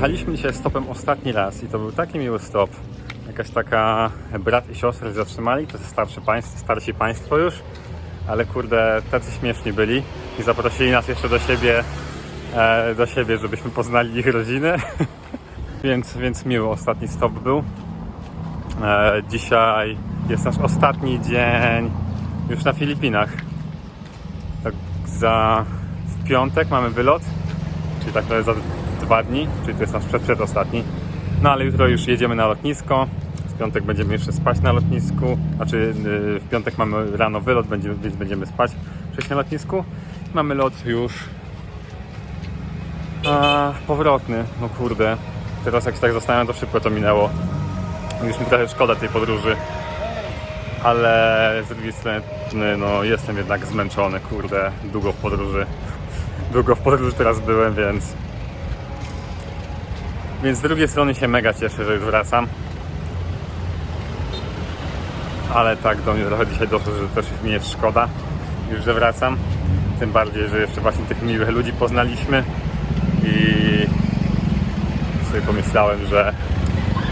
Jechaliśmy dzisiaj stopem ostatni raz i to był taki miły stop. Jakaś taka brat i siostra się zatrzymali, to starszy państw, starsi państwo już, ale kurde, tacy śmieszni byli i zaprosili nas jeszcze do siebie, e, do siebie, żebyśmy poznali ich rodziny. więc, więc miły ostatni stop był. E, dzisiaj jest nasz ostatni dzień już na Filipinach. Tak za w piątek mamy wylot, czyli tak za dwa dni, czyli to jest nasz przed, przedostatni. No ale jutro już jedziemy na lotnisko. W piątek będziemy jeszcze spać na lotnisku. Znaczy yy, w piątek mamy rano wylot, będziemy, więc będziemy spać wcześniej na lotnisku. Mamy lot już a, powrotny. No kurde, teraz jak się tak zastanawiam, to szybko to minęło. Już mi trochę szkoda tej podróży. Ale z drugiej strony no, jestem jednak zmęczony, kurde, długo w podróży. Długo w podróży teraz byłem, więc więc z drugiej strony się mega cieszę, że już wracam. Ale tak do mnie trochę dzisiaj doszło, że też mi jest szkoda już, że wracam. Tym bardziej, że jeszcze właśnie tych miłych ludzi poznaliśmy i sobie pomyślałem, że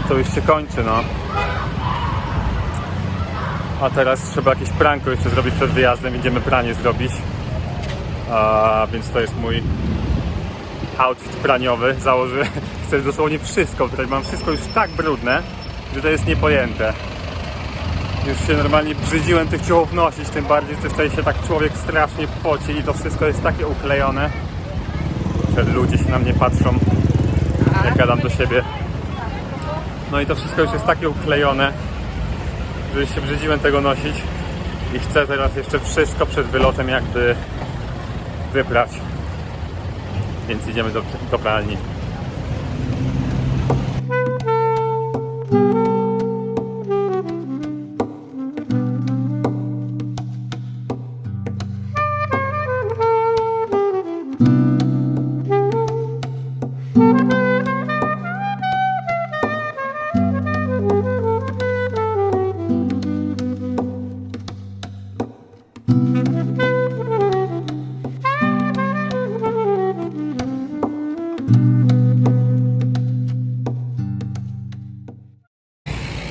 to już się kończy, no. A teraz trzeba jakieś pranko jeszcze zrobić przed wyjazdem. Idziemy pranie zrobić. A, więc to jest mój outfit praniowy. Założę, chcę dosłownie wszystko. Tutaj mam wszystko już tak brudne, że to jest niepojęte. Już się normalnie brzydziłem tych ciuchów nosić, tym bardziej, że tutaj się tak człowiek strasznie poci i to wszystko jest takie uklejone, że ludzie się na mnie patrzą, jak gadam do siebie. No i to wszystko już jest takie uklejone, że już się brzydziłem tego nosić i chcę teraz jeszcze wszystko przed wylotem jakby wyprać. Więc idziemy do, do pralni.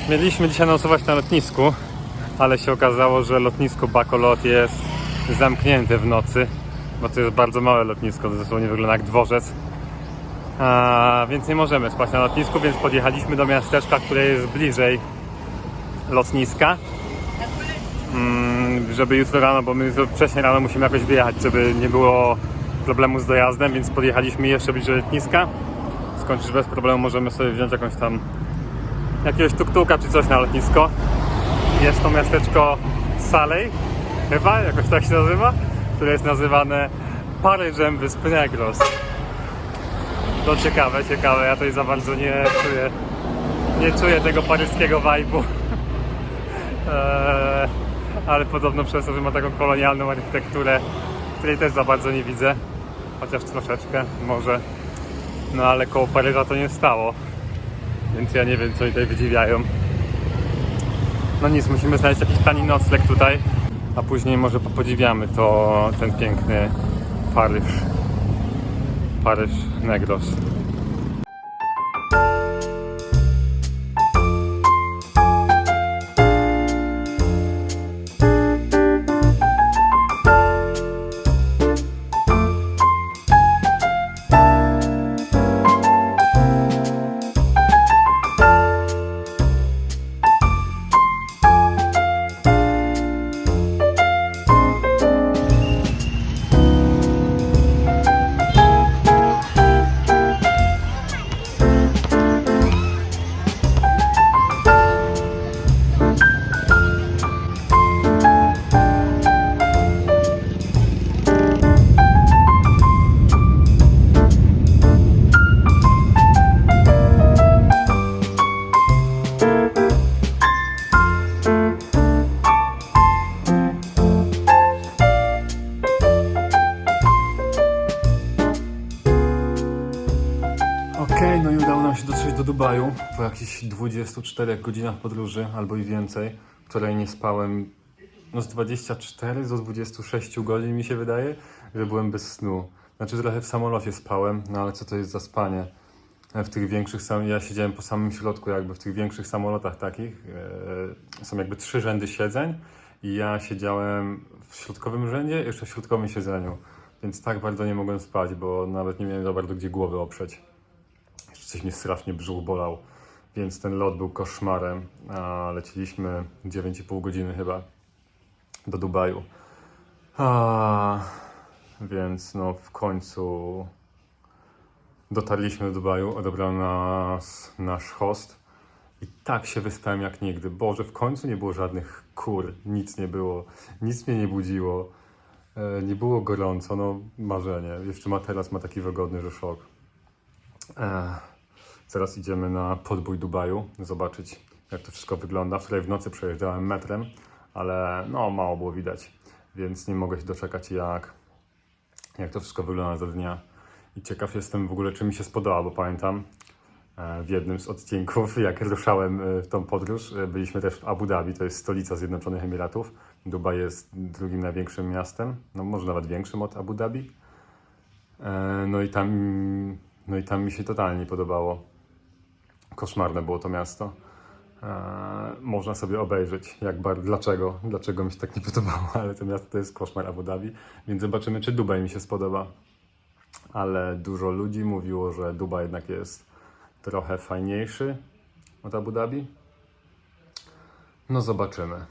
Mieliśmy dzisiaj nocować na lotnisku, ale się okazało, że lotnisko Bacolot jest zamknięte w nocy, bo to jest bardzo małe lotnisko, to dosłownie wygląda jak dworzec. A, więc nie możemy spać na lotnisku, więc podjechaliśmy do miasteczka, które jest bliżej lotniska. Mm, żeby jutro rano, bo my wcześniej rano musimy jakoś wyjechać, żeby nie było problemu z dojazdem, więc podjechaliśmy jeszcze bliżej lotniska. Skończyć bez problemu, możemy sobie wziąć jakąś tam jakiegoś tuktuka czy coś na lotnisko. Jest to miasteczko Salej, chyba, jakoś tak się nazywa, które jest nazywane Paryżem Wyspy Negros. To ciekawe, ciekawe, ja tutaj za bardzo nie czuję, nie czuję tego paryskiego vibe'u. Eee, ale podobno przez to, że ma taką kolonialną architekturę, której też za bardzo nie widzę, chociaż troszeczkę może. No ale koło Paryża to nie stało. Więc ja nie wiem, co oni tutaj wydziwiają. No nic, musimy znaleźć jakiś tani nocleg tutaj, a później może podziwiamy to, ten piękny Paryż. Paryż Negros. Jakichś 24 godzinach podróży albo i więcej, której nie spałem no z 24 do 26 godzin mi się wydaje, że byłem bez snu. Znaczy trochę w samolocie spałem, no ale co to jest za spanie? w tych większych, ja siedziałem po samym środku, jakby w tych większych samolotach takich, e, są jakby trzy rzędy siedzeń i ja siedziałem w środkowym rzędzie, jeszcze w środkowym siedzeniu, więc tak bardzo nie mogłem spać, bo nawet nie miałem za bardzo gdzie głowy oprzeć. Jeszcze coś mnie strasznie brzuch bolał, więc ten lot był koszmarem, leciliśmy 9,5 godziny chyba do Dubaju. A, więc no w końcu dotarliśmy do Dubaju, odebrał nas nasz host i tak się wyspałem jak nigdy. Boże, w końcu nie było żadnych kur, nic nie było, nic mnie nie budziło, e, nie było gorąco, no marzenie. Jeszcze materac ma taki wygodny, że szok. Ech. Teraz idziemy na podbój Dubaju, zobaczyć jak to wszystko wygląda. Wczoraj w nocy przejeżdżałem metrem, ale no mało było widać, więc nie mogę się doczekać jak, jak to wszystko wygląda za dnia. I ciekaw jestem w ogóle, czy mi się spodoba, bo pamiętam e, w jednym z odcinków, jak ruszałem e, w tą podróż, e, byliśmy też w Abu Dhabi, to jest stolica Zjednoczonych Emiratów. Dubaj jest drugim największym miastem, no może nawet większym od Abu Dhabi. No i tam, no i tam mi się totalnie podobało. Koszmarne było to miasto. E, można sobie obejrzeć, jak bar, dlaczego, dlaczego mi się tak nie podobało, ale to miasto to jest koszmar Abu Dhabi, więc zobaczymy, czy Dubaj mi się spodoba. Ale dużo ludzi mówiło, że Dubaj jednak jest trochę fajniejszy od Abu Dhabi. No zobaczymy.